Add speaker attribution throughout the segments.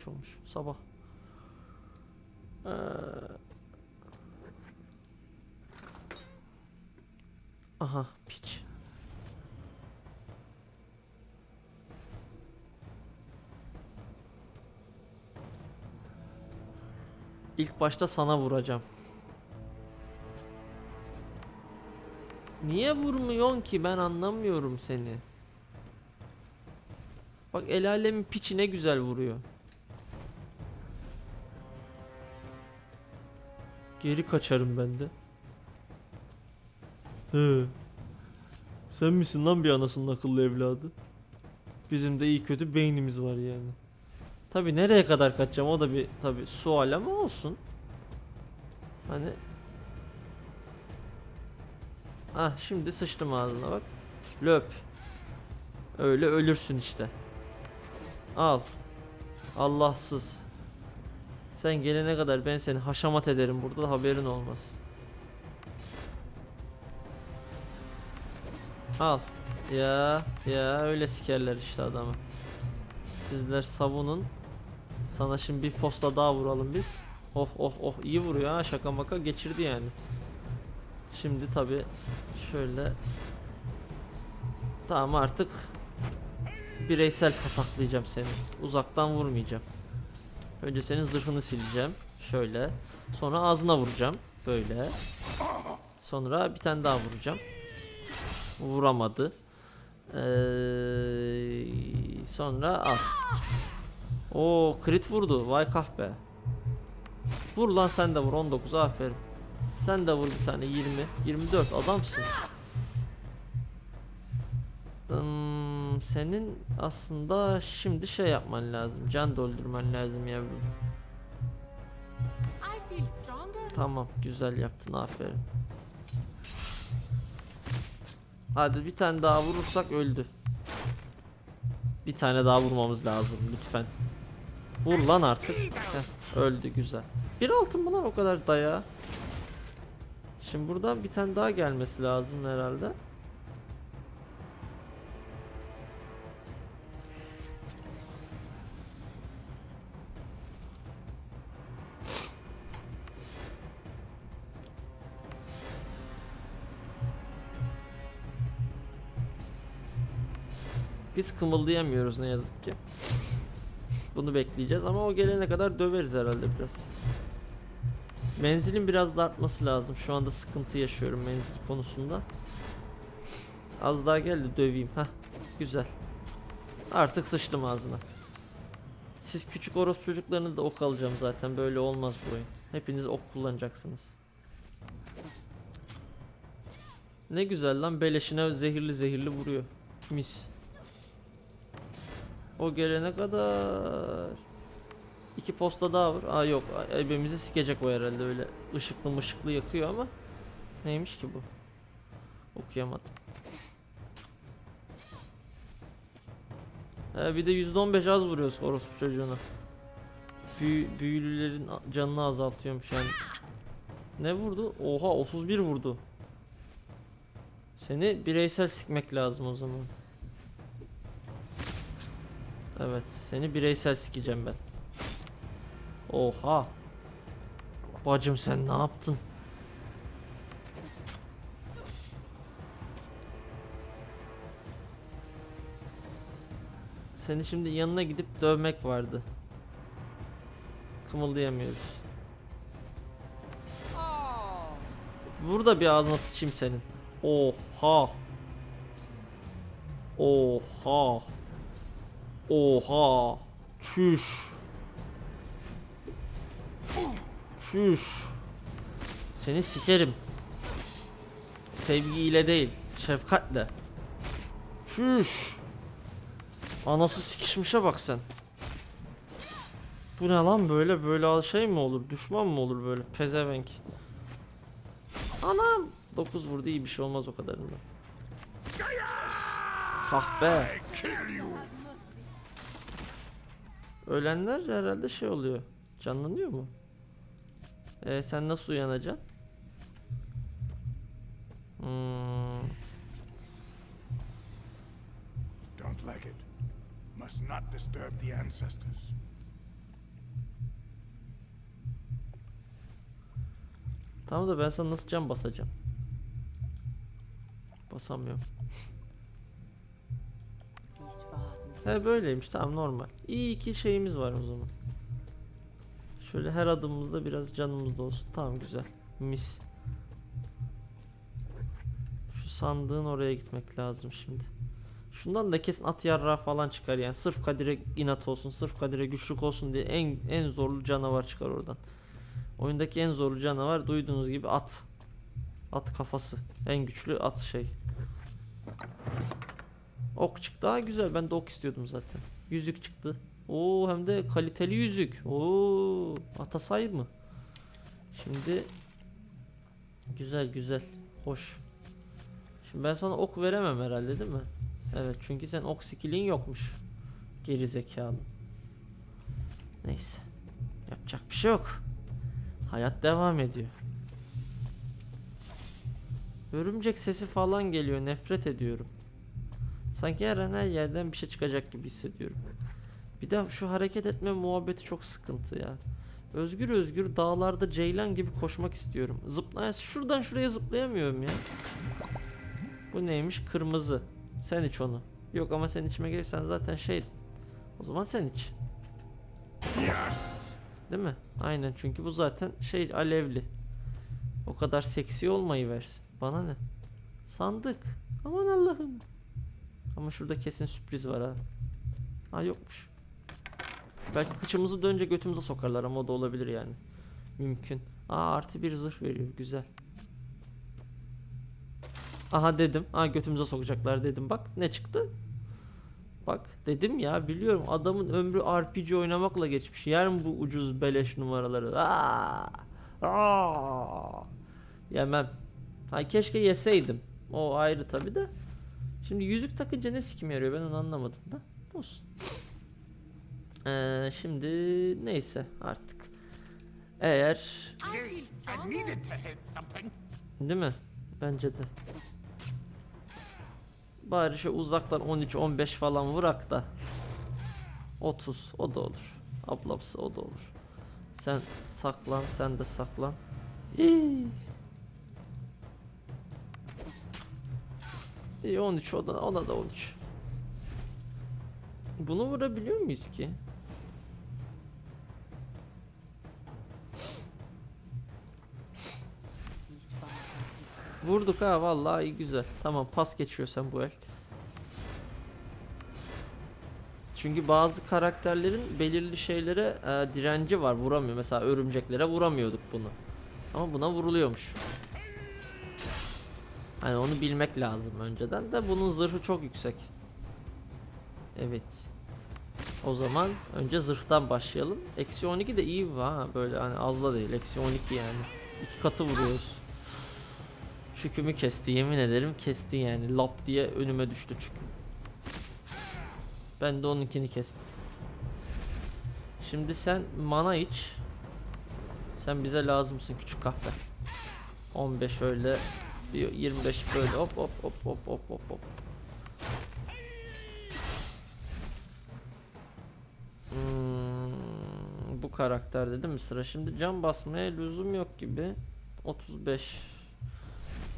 Speaker 1: geç olmuş sabah. Ee, Aha piç. İlk başta sana vuracağım. Niye vurmuyorsun ki ben anlamıyorum seni. Bak el alemin piçi ne güzel vuruyor. Geri kaçarım ben de. He. Sen misin lan bir anasının akıllı evladı? Bizim de iyi kötü beynimiz var yani. Tabi nereye kadar kaçacağım o da bir tabi sual ama olsun. Hani Ah şimdi sıçtım ağzına bak. Löp. Öyle ölürsün işte. Al. Allahsız. Sen gelene kadar ben seni haşamat ederim burada da haberin olmaz. Al. Ya ya öyle sikerler işte adamı. Sizler savunun. Sana şimdi bir posta daha vuralım biz. Oh oh oh iyi vuruyor ha şaka maka geçirdi yani. Şimdi tabi şöyle Tamam artık bireysel pataklayacağım seni. Uzaktan vurmayacağım. Önce senin zırhını sileceğim. Şöyle. Sonra ağzına vuracağım. Böyle. Sonra bir tane daha vuracağım. Vuramadı. Ee, sonra al. O crit vurdu. Vay kahpe. Vur lan sen de vur 19 aferin. Sen de vur bir tane 20. 24 adamsın. Senin aslında şimdi şey yapman lazım. Can doldurman lazım yavrum. Tamam güzel yaptın aferin. Hadi bir tane daha vurursak öldü. Bir tane daha vurmamız lazım lütfen. Vur lan artık. Heh, öldü güzel. Bir altın mı lan o kadar daya? Şimdi buradan bir tane daha gelmesi lazım herhalde. Biz kımıldayamıyoruz ne yazık ki. Bunu bekleyeceğiz ama o gelene kadar döveriz herhalde biraz. Menzilin biraz da artması lazım. Şu anda sıkıntı yaşıyorum menzil konusunda. Az daha geldi döveyim. Hah güzel. Artık sıçtım ağzına. Siz küçük orospu çocuklarını da ok alacağım zaten. Böyle olmaz bu oyun. Hepiniz ok kullanacaksınız. Ne güzel lan beleşine zehirli zehirli vuruyor. Mis. O gelene kadar iki posta daha var. Aa yok, ebemizi sikecek o herhalde öyle ışıklı mışıklı yakıyor ama neymiş ki bu? Okuyamadım. He bir de %15 az vuruyoruz orospu çocuğuna. Büyü, büyülülerin canını azaltıyormuş yani. Ne vurdu? Oha 31 vurdu. Seni bireysel sikmek lazım o zaman. Evet, seni bireysel sikeceğim ben. Oha. Bacım sen ne yaptın? Seni şimdi yanına gidip dövmek vardı. Kımıldayamıyoruz. Vur da bir ağzına sıçayım senin. Oha. Oha. Oha. Çüş. Çüş. Seni sikerim. Sevgiyle değil, şefkatle. Çüş. Anası sikişmişe bak sen. Bu ne lan böyle böyle şey mi olur? Düşman mı olur böyle pezevenk? Anam 9 vurdu iyi bir şey olmaz o kadarında. Kahpe. Ölenler herhalde şey oluyor. Canlanıyor mu? Ee, sen nasıl uyanacaksın? Hmm.
Speaker 2: Don't like it. Must not disturb the ancestors.
Speaker 1: Tamam da ben sana nasıl can basacağım? Basamıyorum. He böyleymiş tamam normal. İyi iki şeyimiz var o zaman. Şöyle her adımımızda biraz canımız da olsun. Tamam güzel. Mis. Şu sandığın oraya gitmek lazım şimdi. Şundan da kesin at yarrağı falan çıkar yani. Sırf Kadir'e inat olsun, sırf Kadir'e güçlük olsun diye en en zorlu canavar çıkar oradan. Oyundaki en zorlu canavar duyduğunuz gibi at. At kafası. En güçlü at şey. Ok çıktı. Daha güzel. Ben de ok istiyordum zaten. Yüzük çıktı. Oo hem de kaliteli yüzük. Oo atasay mı? Şimdi güzel güzel. Hoş. Şimdi ben sana ok veremem herhalde değil mi? Evet çünkü sen ok skill'in yokmuş. Geri zekalı. Neyse. Yapacak bir şey yok. Hayat devam ediyor. Örümcek sesi falan geliyor. Nefret ediyorum. Sanki her an her yerden bir şey çıkacak gibi hissediyorum. Bir de şu hareket etme muhabbeti çok sıkıntı ya. Özgür özgür dağlarda ceylan gibi koşmak istiyorum. Zıplaya şuradan şuraya zıplayamıyorum ya. Bu neymiş? Kırmızı. Sen iç onu. Yok ama sen içime gelirsen zaten şeydin. O zaman sen iç.
Speaker 2: Yes!
Speaker 1: Değil mi? Aynen çünkü bu zaten şey alevli. O kadar seksi olmayı versin. Bana ne? Sandık. Aman Allah'ım. Ama şurada kesin sürpriz var ha. Ha yokmuş. Belki kıçımızı dönünce götümüze sokarlar ama o da olabilir yani. Mümkün. Aa artı bir zırh veriyor. Güzel. Aha dedim. Aa götümüze sokacaklar dedim. Bak ne çıktı? Bak dedim ya biliyorum adamın ömrü RPG oynamakla geçmiş. Yer mi bu ucuz beleş numaraları? Aa! Aa! Yemem. Ha keşke yeseydim. O ayrı tabi de. Şimdi yüzük takınca ne sikim yarıyor ben onu anlamadım da. Olsun. Ee, şimdi neyse artık. Eğer. Değil mi? Bence de. Bari şu uzaktan 13-15 falan vurak da. 30 o da olur. Ablamsı o da olur. Sen saklan sen de saklan. İyi. İyi 13 o ona da 13. Bunu vurabiliyor muyuz ki? Vurduk ha vallahi iyi güzel. Tamam pas geçiyorsan bu el. Çünkü bazı karakterlerin belirli şeylere e, direnci var vuramıyor. Mesela örümceklere vuramıyorduk bunu. Ama buna vuruluyormuş. Hani onu bilmek lazım önceden de bunun zırhı çok yüksek. Evet. O zaman önce zırhtan başlayalım. Eksi 12 de iyi ha böyle hani az da değil. Eksi 12 yani. İki katı vuruyoruz. Çükümü kesti yemin ederim kesti yani lap diye önüme düştü çüküm. Ben de onunkini kestim. Şimdi sen mana iç. Sen bize lazımsın küçük kahve. 15 öyle bir 25 böyle hop hop hop hop hop hop hop. Hmm, bu karakterde değil mi sıra? Şimdi can basmaya lüzum yok gibi. 35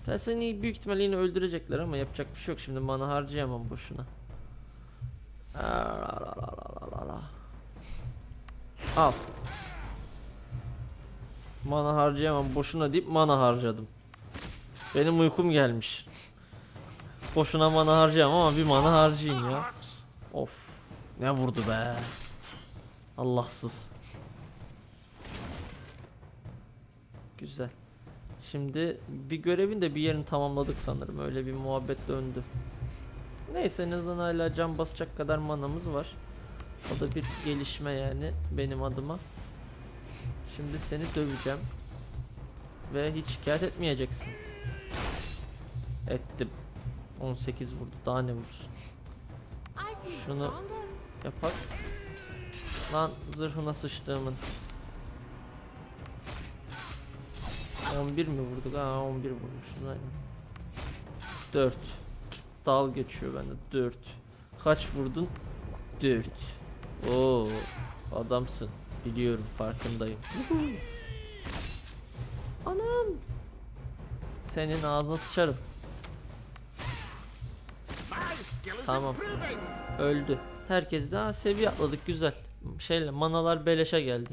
Speaker 1: ben seni büyük ihtimalle yine öldürecekler ama yapacak bir şey yok şimdi mana harcayamam boşuna. Al. Mana harcayamam boşuna deyip mana harcadım. Benim uykum gelmiş. Boşuna mana harcayamam ama bir mana harcayayım ya. Of. Ne vurdu be. Allahsız. Güzel. Şimdi bir görevin de bir yerini tamamladık sanırım. Öyle bir muhabbet döndü. Neyse en azından hala can basacak kadar manamız var. O da bir gelişme yani benim adıma. Şimdi seni döveceğim. Ve hiç şikayet etmeyeceksin. Ettim. 18 vurdu. Daha ne vursun? Şunu-. Yapak. Lan zırhına sıçtığımın. 11 mi vurduk? Ha 11 vurmuşuz aynen. 4. Dal geçiyor bende 4. Kaç vurdun? 4. Oo adamsın. Biliyorum farkındayım. Anam. Senin ağzına sıçarım. Tamam. Öldü. Herkes daha seviye atladık güzel. Şeyle manalar beleşe geldi.